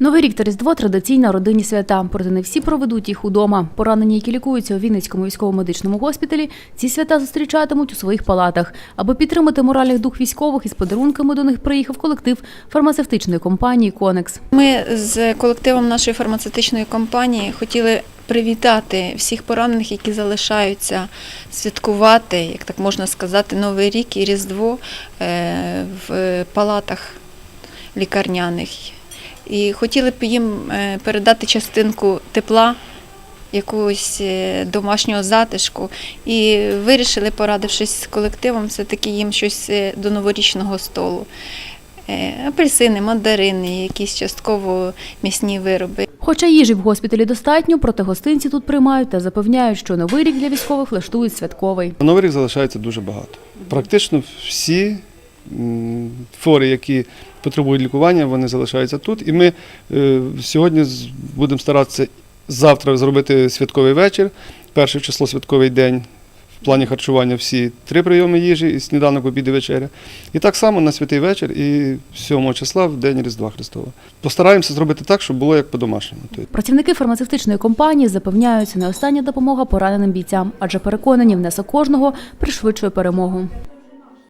Новий рік та Різдво – традиційна родинні свята, проте не всі проведуть їх удома. Поранені, які лікуються у Вінницькому військово-медичному госпіталі, ці свята зустрічатимуть у своїх палатах. Аби підтримати моральний дух військових, із подарунками до них приїхав колектив фармацевтичної компанії «Конекс». Ми з колективом нашої фармацевтичної компанії хотіли привітати всіх поранених, які залишаються святкувати, як так можна сказати, Новий рік і Різдво е, в палатах лікарняних. І хотіли б їм е, передати частинку тепла, якогось е, домашнього затишку. І вирішили, порадившись з колективом, все-таки їм щось е, до новорічного столу. Апельсини, мандарини, якісь частково м'ясні вироби. Хоча їжі в госпіталі достатньо, проте гостинці тут приймають та запевняють, що новий рік для військових влаштують святковий. Новий рік залишається дуже багато. Практично всі хворі, які потребують лікування, вони залишаються тут. І ми е, сьогодні будемо старатися завтра зробити святковий вечір, перше число святковий день. В плані харчування всі три прийоми їжі, і сніданок, обід і вечеря. І так само на святий вечір і 7 числа в день Різдва Христова. Постараємося зробити так, щоб було як по-домашньому. Тобто Працівники фармацевтичної компанії запевняють, це не остання допомога пораненим бійцям, адже переконані, внесок кожного пришвидшує перемогу.